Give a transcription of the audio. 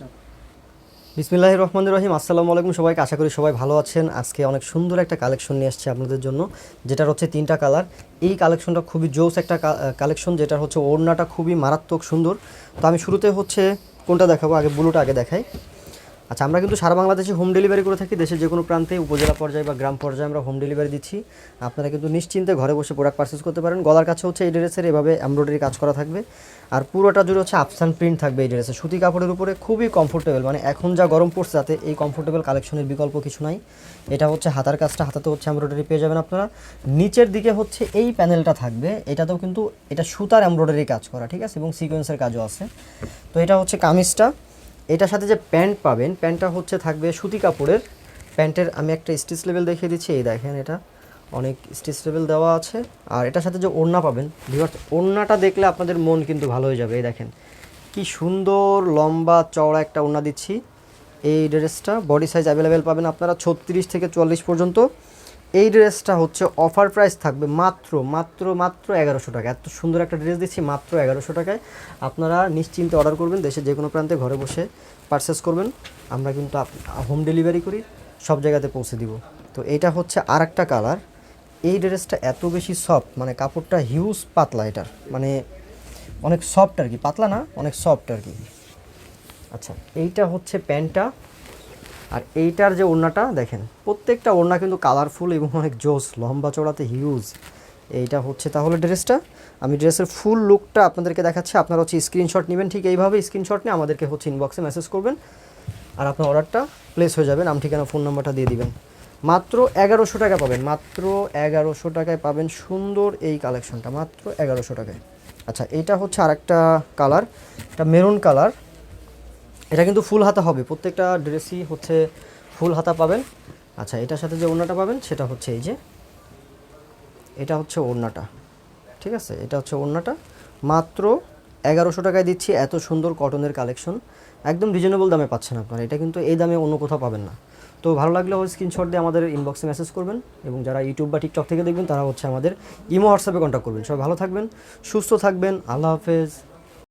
Start বিসমিল্লাহ রহমান রহিম, আসসালামু আলাইকুম সবাইকে। আশা করি সবাই ভালো আছেন। আজকে অনেক সুন্দর একটা কালেকশন নিয়ে আসছে আপনাদের জন্য যেটা হচ্ছে তিনটা কালার। এই কালেকশনটা খুবই জোস একটা কালেকশন যেটা হচ্ছে ওড়নাটা খুবই মারাত্মক সুন্দর। তো আমি শুরুতে হচ্ছে কোনটা দেখাবো? আগে ব্লুটা আগে দেখাই। আচ্ছা আমরা কিন্তু সারা বাংলাদেশে হোম ডেলিভারি করে থাকি, দেশের যে কোনো প্রান্তে, উপজেলা পর্যায়ে বা গ্রাম পর্যায়ে আমরা হোম ডেলিভারি দিচ্ছি। আপনারা কিন্তু নিশ্চিন্তে ঘরে বসে প্রোডাক্ট পারচেস করতে পারেন। গলার কাছে হচ্ছে এই ড্রেসের, এভাবে এমব্রয়ডারি কাজ করা থাকবে। আর পুরোটা জুড়ে হচ্ছে আফসান প্রিন্ট থাকবে এই ড্রেসে। সুতি কাপড়ের উপরে খুবই কমফোর্টেবল মানে এখন যা গরম পড়ছে তাতে এই কমফোর্টেবল কালেকশনের বিকল্প কিছু নাই। এটা হচ্ছে হাতার কাজটা, হাতাতে হচ্ছে এমব্রয়ডারি পেয়ে যাবেন আপনারা। নিচের দিকে হচ্ছে এই প্যানেলটা থাকবে। এটাতেও কিন্তু, এটা সুতার এমব্রয়ডারি কাজ করা, ঠিক আছে? এবং সিকোয়েন্সের কাজও আছে। তো এটা হচ্ছে কামিজটা। এটার সাথে যে প্যান্ট পাবেন, প্যান্টটা হচ্ছে থাকবে সুতি কাপড়ের। প্যান্টের আমি একটা স্টিচ লেভেল দেখিয়ে দিচ্ছি, এই দেখেন এটা। অনেক স্টিচ লেভেল দেওয়া আছে। আর এটার সাথে যে ওড়না পাবেন ভিউয়ার্স ওড়নাটা দেখলে আপনাদের মন কিন্তু ভালো হয়ে যাবে, এই দেখেন। কি সুন্দর লম্বা চওড়া একটা ওড়না দিচ্ছি। এই ড্রেসটা বডি সাইজ অ্যাভেলেবেল পাবেন আপনারা ছত্রিশ থেকে চুয়াল্লিশ পর্যন্ত। এই ড্রেসটা হচ্ছে অফার প্রাইস থাকবে মাত্র মাত্র মাত্র এগারোশো টাকা এত সুন্দর একটা ড্রেস দিচ্ছি, মাত্র এগারোশো টাকায়। আপনারা নিশ্চিন্তে অর্ডার করবেন দেশের যে কোনো প্রান্তে ঘরে বসে পারচেস করবেন। আমরা কিন্তু হোম ডেলিভারি করি, সব জায়গাতে পৌঁছে দিব। তো এটা হচ্ছে আর একটা কালার এই ড্রেসটা এত বেশি সফট মানে কাপড়টা হিউজ পাতলা এটার। মানে অনেক সফট আর কি, পাতলা না, অনেক সফট আর কি। আচ্ছা এইটা হচ্ছে প্যান্টটা। আর এইটার যে ওড়নাটা, দেখেন, প্রত্যেকটা ওড়না কিন্তু কালারফুল এবং অনেক জোস, লম্বা চড়াতে হিউজ এইটা হচ্ছে তাহলে ড্রেসটা। আমি ড্রেসের ফুল লুকটা আপনাদেরকে দেখাচ্ছি। আপনারা হচ্ছে স্ক্রিনশট নেবেন, ঠিক এইভাবে স্ক্রিনশট নিয়ে আমাদেরকে হচ্ছে ইনবক্সে মেসেজ করবেন। আর আপনার অর্ডারটা প্লেস হয়ে যাবে, নাম, ঠিকানা ফোন নাম্বারটা দিয়ে দিবেন। মাত্র এগারোশো টাকা পাবেন, মাত্র এগারোশো টাকায় পাবেন সুন্দর এই কালেকশনটা মাত্র এগারোশো টাকায়। আচ্ছা এইটা হচ্ছে আরেকটা কালার এটা মেরুন কালার এটা কিন্তু ফুল হাতা হবে। প্রত্যেকটা ড্রেসই হচ্ছে ফুল হাতা পাবেন। আচ্ছা এটার সাথে যে ওড়নাটা পাবেন, সেটা হচ্ছে এই যে। এটা হচ্ছে ওড়নাটা, ঠিক আছে? এটা হচ্ছে ওড়নাটা। মাত্র এগারোশো টাকায় দিচ্ছি, এত সুন্দর কটনের কালেকশন একদম রিজনেবল দামে পাচ্ছেন আপনারা। এটা কিন্তু এই দামে অন্য কোথাও পাবেন না। তো ভালো লাগলে ওই স্ক্রিনশট দিয়ে আমাদের ইনবক্সে মেসেজ করবেন এবং যারা ইউটিউব বা টিকটক থেকে দেখবেন, তারা হচ্ছে আমাদের ইমো হোয়াটসঅ্যাপে কন্ট্যাক্ট করবেন। সবাই ভালো থাকবেন, সুস্থ থাকবেন। আল্লাহ হাফেজ।